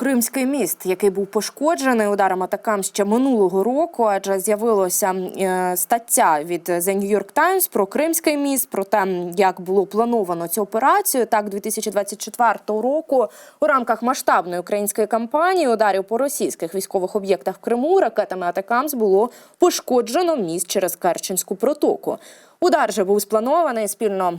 Кримський міст, який був пошкоджений ударом атакам ще минулого року, адже з'явилося е, стаття від The New York Times про Кримський міст, про те, як було плановано цю операцію. Так, 2024 року у рамках масштабної української кампанії ударів по російських військових об'єктах в Криму ракетами атакамс було пошкоджено міст через Керченську протоку. Удар же був спланований спільно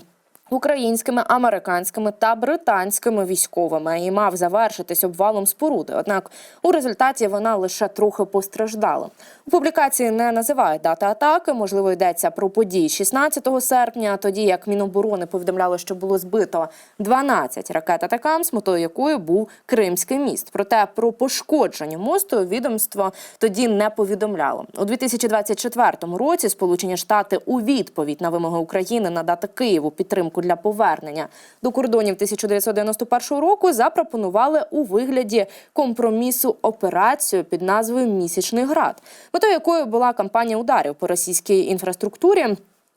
українськими, американськими та британськими військовими і мав завершитись обвалом споруди. Однак у результаті вона лише трохи постраждала. У публікації не називають дати атаки. Можливо, йдеться про події 16 серпня. Тоді як Міноборони повідомляло, що було збито 12 ракет атакам, з метою якої був Кримський міст. Проте про пошкодження мосту відомство тоді не повідомляло. У 2024 році Сполучені Штати у відповідь на вимоги України надати Києву підтримку для повернення до кордонів 1991 року запропонували у вигляді компромісу операцію під назвою Місячний град, метою якої була кампанія ударів по російській інфраструктурі.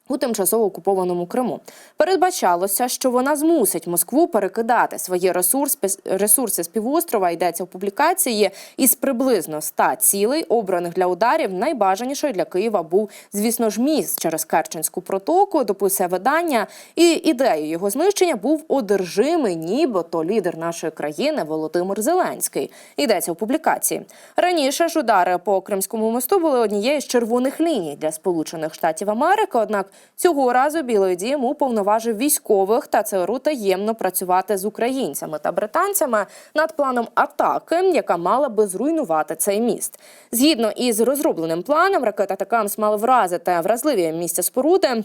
У тимчасово окупованому Криму передбачалося, що вона змусить Москву перекидати свої ресурс, ресурси з півострова. Йдеться в публікації із приблизно 100 цілей, обраних для ударів. Найбажанішою для Києва був, звісно ж, міст через Керченську протоку. Дописує видання, і ідеєю його знищення був одержимий, нібито лідер нашої країни Володимир Зеленський. Йдеться в публікації. Раніше ж удари по Кримському мосту були однією з червоних ліній для Сполучених Штатів Америки. Однак цього разу Білий Дім уповноважив військових та ЦРУ таємно працювати з українцями та британцями над планом атаки, яка мала би зруйнувати цей міст. Згідно із розробленим планом, ракета Такамс мала вразити вразливі місця споруди.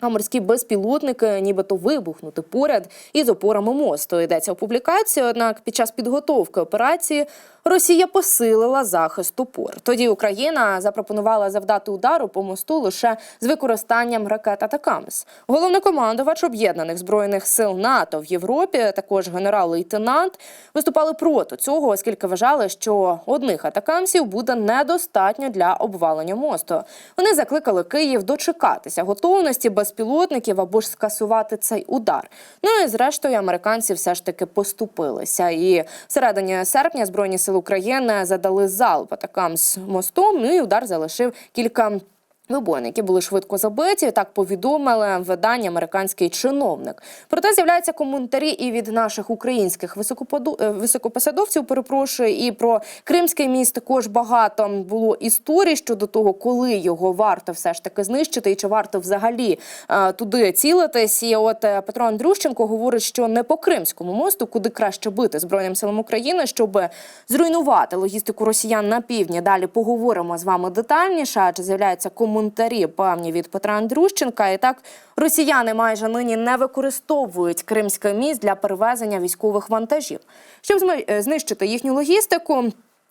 А морські безпілотники нібито вибухнути поряд із опорами мосту. Йдеться в публікації. Однак під час підготовки операції Росія посилила захист опор. Тоді Україна запропонувала завдати удару по мосту лише з використанням ракет «Атакамс». Головнокомандувач об'єднаних збройних сил НАТО в Європі, також генерал-лейтенант, виступали проти цього, оскільки вважали, що одних атакамсів буде недостатньо для обвалення мосту. Вони закликали Київ дочекатися готовності безпілотників або ж скасувати цей удар. Ну і зрештою американці все ж таки поступилися. І в середині серпня збройні сили України задали залп атакам з мостом. Ну і удар залишив кілька. Вибоїни, які були швидко забиті, так повідомили видання американський чиновник. Проте з'являються коментарі і від наших українських високоподу... е, високопосадовців. Перепрошую, і про Кримський міст також багато було історій щодо того, коли його варто все ж таки знищити, і чи варто взагалі е, туди цілитись. І от е, Петро Андрющенко говорить, що не по Кримському мосту, куди краще бити збройним силам України, щоб зруйнувати логістику росіян на півдні. Далі поговоримо з вами детальніше. Адже з'являються коментарі певні від Петра Андрющенка. І так росіяни майже нині не використовують кримське міст для перевезення військових вантажів, щоб е, знищити їхню логістику.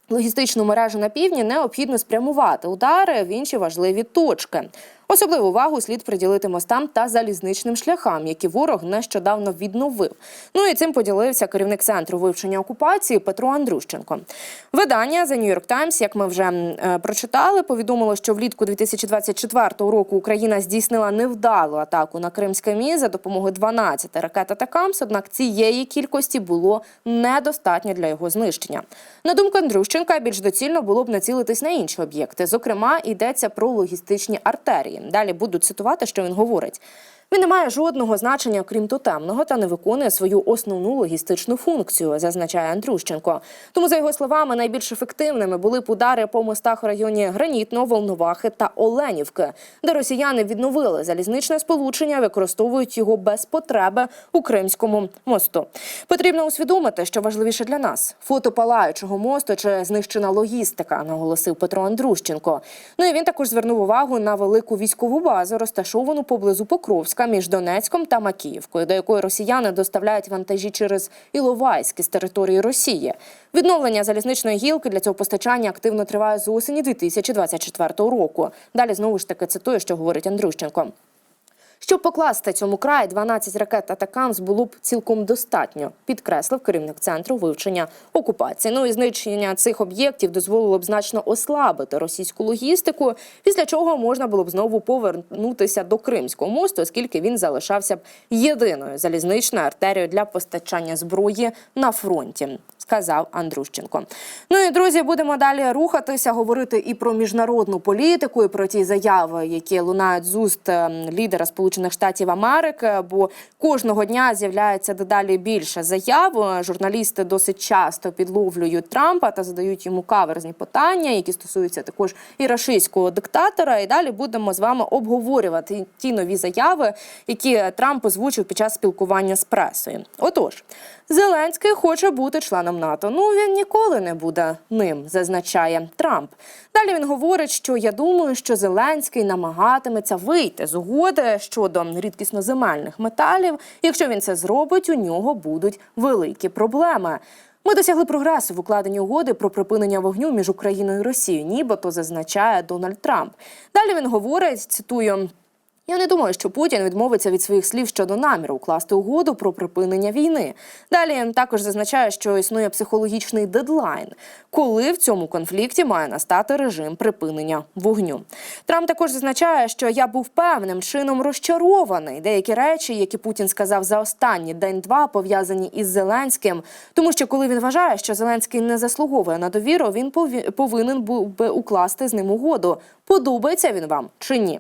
Логістичну мережу на півдні необхідно спрямувати удари в інші важливі точки. Особливу увагу слід приділити мостам та залізничним шляхам, які ворог нещодавно відновив. Ну і цим поділився керівник центру вивчення окупації Петро Андрющенко. Видання The New York Times, як ми вже е, прочитали, повідомило, що влітку 2024 року Україна здійснила невдалу атаку на Кримське міст за допомогою 12 ракет «Атакамс», однак цієї кількості було недостатньо для його знищення. На думку Андрющенка, більш доцільно було б націлитись на інші об'єкти. Зокрема, йдеться про логістичні артерії. Далі буду цитувати, що він говорить. Він не має жодного значення, крім тотемного, та не виконує свою основну логістичну функцію, зазначає Андрющенко. Тому, за його словами, найбільш ефективними були б удари по мостах у районі Гранітного, Волновахи та Оленівки, де росіяни відновили залізничне сполучення, використовують його без потреби у Кримському мосту. Потрібно усвідомити, що важливіше для нас фото палаючого мосту чи знищена логістика, наголосив Петро Андрущенко. Ну і він також звернув увагу на велику військову базу, розташовану поблизу Покровська між Донецьком та Макіївкою, до якої росіяни доставляють вантажі через Іловайськ з території Росії. Відновлення залізничної гілки для цього постачання активно триває з осені 2024 року. Далі знову ж таки цитую, що говорить Андрющенко. Щоб покласти цьому край 12 ракет Атакамс було б цілком достатньо, підкреслив керівник центру вивчення окупації. Ну і знищення цих об'єктів дозволило б значно ослабити російську логістику, після чого можна було б знову повернутися до Кримського мосту, оскільки він залишався б єдиною залізничною артерією для постачання зброї на фронті. Сказав Андрущенко. Ну і друзі, будемо далі рухатися, говорити і про міжнародну політику, і про ті заяви, які лунають з уст ем, лідера Сполучених Штатів Америки. Бо кожного дня з'являється дедалі більше заяв. Журналісти досить часто підловлюють Трампа та задають йому каверзні питання, які стосуються також і рашистського диктатора. І далі будемо з вами обговорювати ті нові заяви, які Трамп озвучив під час спілкування з пресою. Отож. Зеленський хоче бути членом НАТО. Ну він ніколи не буде ним, зазначає Трамп. Далі він говорить, що я думаю, що Зеленський намагатиметься вийти з угоди щодо рідкісноземельних металів. Якщо він це зробить, у нього будуть великі проблеми. Ми досягли прогресу в укладенні угоди про припинення вогню між Україною і Росією, нібито зазначає Дональд Трамп. Далі він говорить, цитую. Я не думаю, що Путін відмовиться від своїх слів щодо наміру укласти угоду про припинення війни. Далі також зазначає, що існує психологічний дедлайн, коли в цьому конфлікті має настати режим припинення вогню. Трамп також зазначає, що я був певним чином розчарований. Деякі речі, які Путін сказав за останні день-два, пов'язані із Зеленським, тому що коли він вважає, що Зеленський не заслуговує на довіру, він повинен був би укласти з ним угоду. Подобається він вам чи ні?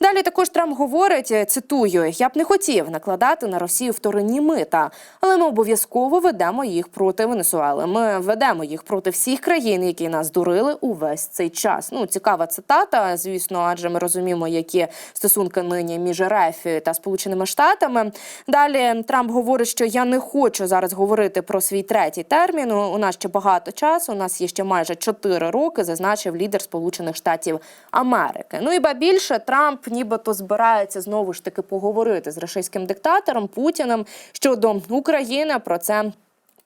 Далі також Трамп говорить, е, цитую: я б не хотів накладати на Росію вторинні мита, але ми обов'язково ведемо їх проти Венесуели. Ми ведемо їх проти всіх країн, які нас дурили увесь цей час. Ну цікава цитата, звісно, адже ми розуміємо, які стосунки нині між РФ та Сполученими Штатами. Далі Трамп говорить, що я не хочу зараз говорити про свій третій термін. У нас ще багато часу. У нас є ще майже 4 роки, зазначив лідер Сполучених Штатів Америки. Ну і ба більше Трамп нібито збирається знову ж таки поговорити з російським диктатором Путіним щодо України. Про це.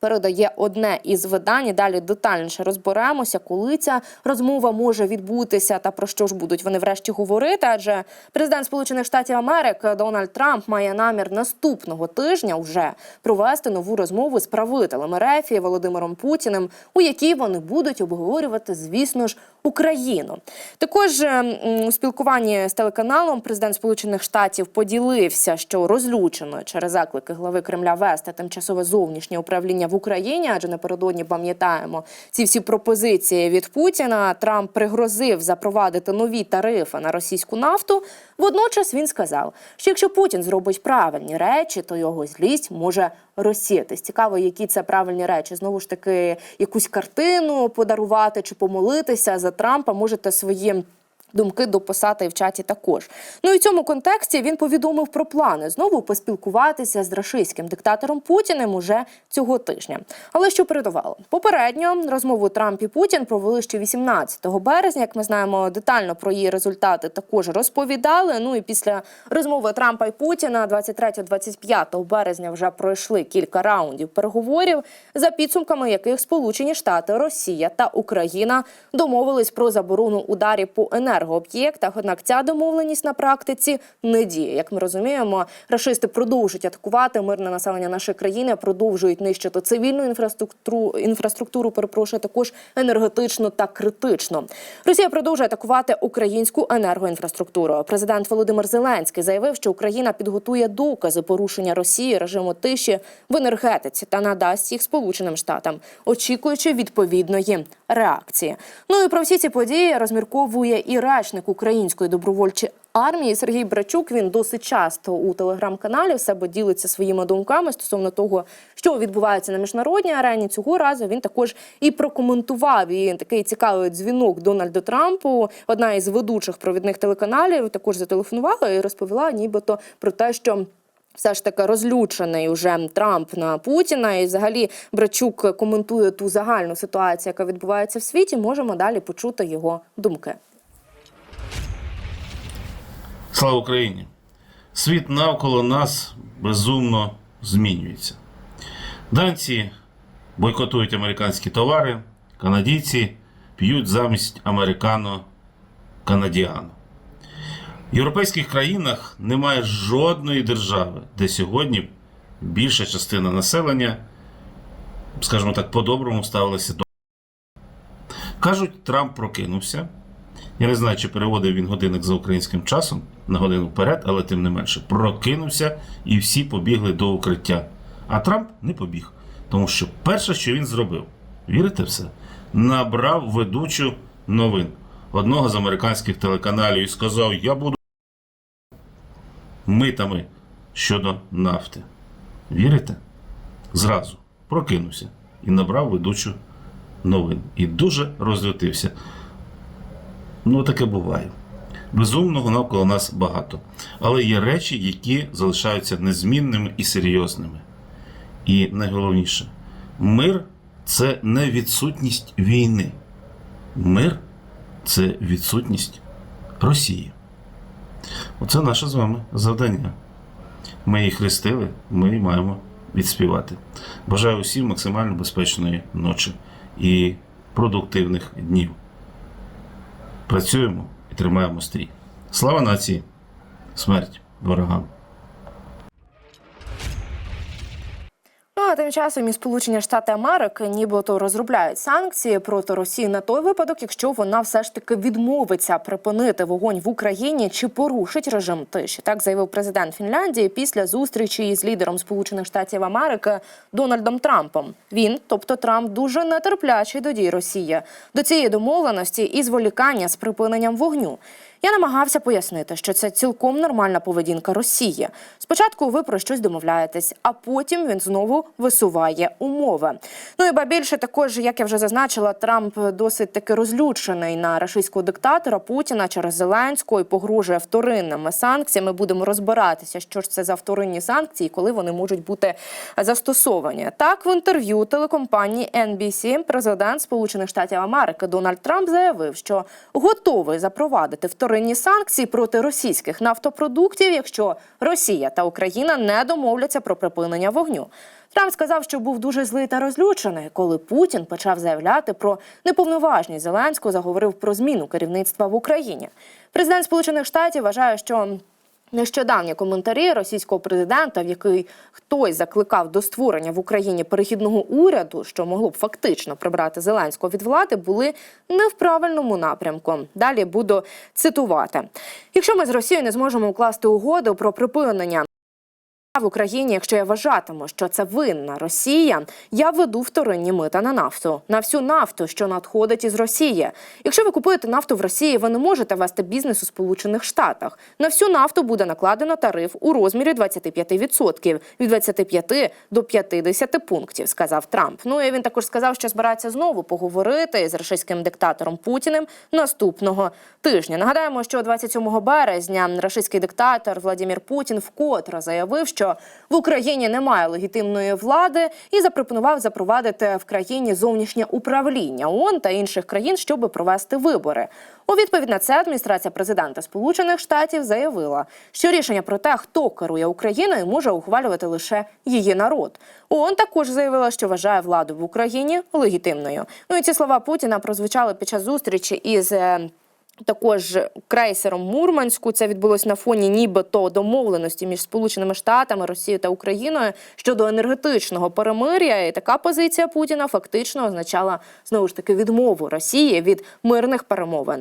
Передає одне із видань. І Далі детальніше розберемося, коли ця розмова може відбутися та про що ж будуть вони врешті говорити. Адже президент Сполучених Штатів Америки Дональд Трамп має намір наступного тижня вже провести нову розмову з правителем РФ Володимиром Путіним, у якій вони будуть обговорювати, звісно ж, Україну. Також у спілкуванні з телеканалом президент Сполучених Штатів поділився, що розлючено через заклики глави Кремля вести тимчасове зовнішнє управління в Україні, адже напередодні пам'ятаємо ці всі пропозиції від Путіна. Трамп пригрозив запровадити нові тарифи на російську нафту. Водночас він сказав, що якщо Путін зробить правильні речі, то його злість може розсіятись. Цікаво, які це правильні речі. Знову ж таки, якусь картину подарувати чи помолитися за Трампа. Можете свої. Думки дописати і в чаті також. Ну і в цьому контексті він повідомив про плани знову поспілкуватися з рашистським диктатором Путіним уже цього тижня. Але що передувало? Попередньо розмову Трамп і Путін провели ще 18 березня. Як ми знаємо, детально про її результати також розповідали. Ну і після розмови Трампа і Путіна 23-25 березня вже пройшли кілька раундів переговорів, за підсумками яких Сполучені Штати, Росія та Україна домовились про заборону ударів по енергооб'єктах. Однак ця домовленість на практиці не діє. Як ми розуміємо, рашисти продовжують атакувати мирне населення нашої країни, продовжують нищити цивільну інфраструктуру, інфраструктуру, перепрошую, також енергетично та критично. Росія продовжує атакувати українську енергоінфраструктуру. Президент Володимир Зеленський заявив, що Україна підготує докази порушення Росії режиму тиші в енергетиці та надасть їх Сполученим Штатам, очікуючи відповідної реакції. Ну і про всі ці події розмірковує і речник української добровольчої армії Сергій Брачук. Він досить часто у телеграм-каналі в себе ділиться своїми думками стосовно того, що відбувається на міжнародній арені. Цього разу він також і прокоментував і такий цікавий дзвінок Дональду Трампу. Одна із ведучих провідних телеканалів також зателефонувала і розповіла, нібито про те, що. Все ж таки розлючений уже Трамп на Путіна, і взагалі Брачук коментує ту загальну ситуацію, яка відбувається в світі. Можемо далі почути його думки. Слава Україні! Світ навколо нас безумно змінюється. Данці бойкотують американські товари, канадійці п'ють замість американо канадіану. В європейських країнах немає жодної держави, де сьогодні більша частина населення, скажімо так, по-доброму ставилася до. Кажуть, Трамп прокинувся. Я не знаю, чи переводив він годинник за українським часом на годину вперед, але тим не менше, прокинувся і всі побігли до укриття. А Трамп не побіг. Тому що перше, що він зробив, вірите в це? Набрав ведучу новин одного з американських телеканалів і сказав: Я буду митами щодо нафти. Вірите? Зразу прокинувся і набрав ведучу новин. І дуже розлютився. Ну, таке буває. Безумного навколо нас багато. Але є речі, які залишаються незмінними і серйозними. І найголовніше, мир це не відсутність війни. Мир це відсутність Росії. Оце наше з вами завдання. Ми її хрестили, ми її маємо відспівати. Бажаю усім максимально безпечної ночі і продуктивних днів. Працюємо і тримаємо стрій. Слава нації! Смерть ворогам! А тим часом і Сполучені Штати Америки нібито розробляють санкції проти Росії на той випадок, якщо вона все ж таки відмовиться припинити вогонь в Україні чи порушить режим тиші. Так заявив президент Фінляндії після зустрічі із лідером Сполучених Штатів Америки Дональдом Трампом. Він, тобто Трамп, дуже нетерплячий до дій Росії, до цієї домовленості і зволікання з припиненням вогню. Я намагався пояснити, що це цілком нормальна поведінка Росії. Спочатку ви про щось домовляєтесь, а потім він знову висуває умови. Ну і ба більше також, як я вже зазначила, Трамп досить таки розлючений на рашистського диктатора Путіна через Зеленського і погрожує вторинними санкціями. Будемо розбиратися, що ж це за вторинні санкції, коли вони можуть бути застосовані. Так, в інтерв'ю телекомпанії NBC президент Сполучених Штатів Америки Дональд Трамп заявив, що готовий запровадити вторинні санкції проти російських нафтопродуктів, якщо Росія та Україна не домовляться про припинення вогню. Трамп сказав, що був дуже злий та розлючений, коли Путін почав заявляти про неповноважність Зеленського, заговорив про зміну керівництва в Україні. Президент Сполучених Штатів вважає, що Нещодавні коментарі російського президента, в який хтось закликав до створення в Україні перехідного уряду, що могло б фактично прибрати Зеленського від влади, були не в правильному напрямку. Далі буду цитувати: якщо ми з Росією не зможемо укласти угоду про припинення. В Україні, якщо я вважатиму, що це винна Росія, я введу вторинні мита на нафту, на всю нафту, що надходить із Росії. Якщо ви купуєте нафту в Росії, ви не можете вести бізнес у Сполучених Штатах. На всю нафту буде накладено тариф у розмірі 25%, від 25 до 50 пунктів, сказав Трамп. Ну і він також сказав, що збирається знову поговорити з рашистським диктатором Путіним наступного тижня. Нагадаємо, що 27 березня рашистський диктатор Владимир Путін вкотре заявив, що в Україні немає легітимної влади і запропонував запровадити в країні зовнішнє управління ООН та інших країн, щоб провести вибори. У відповідь на це адміністрація президента Сполучених Штатів заявила, що рішення про те, хто керує Україною, може ухвалювати лише її народ. ООН також заявила, що вважає владу в Україні легітимною. Ну і ці слова Путіна прозвучали під час зустрічі із. Також крейсером Мурманську це відбулось на фоні нібито домовленості між Сполученими Штатами, Росією та Україною щодо енергетичного перемир'я. І така позиція Путіна фактично означала знову ж таки відмову Росії від мирних перемовин.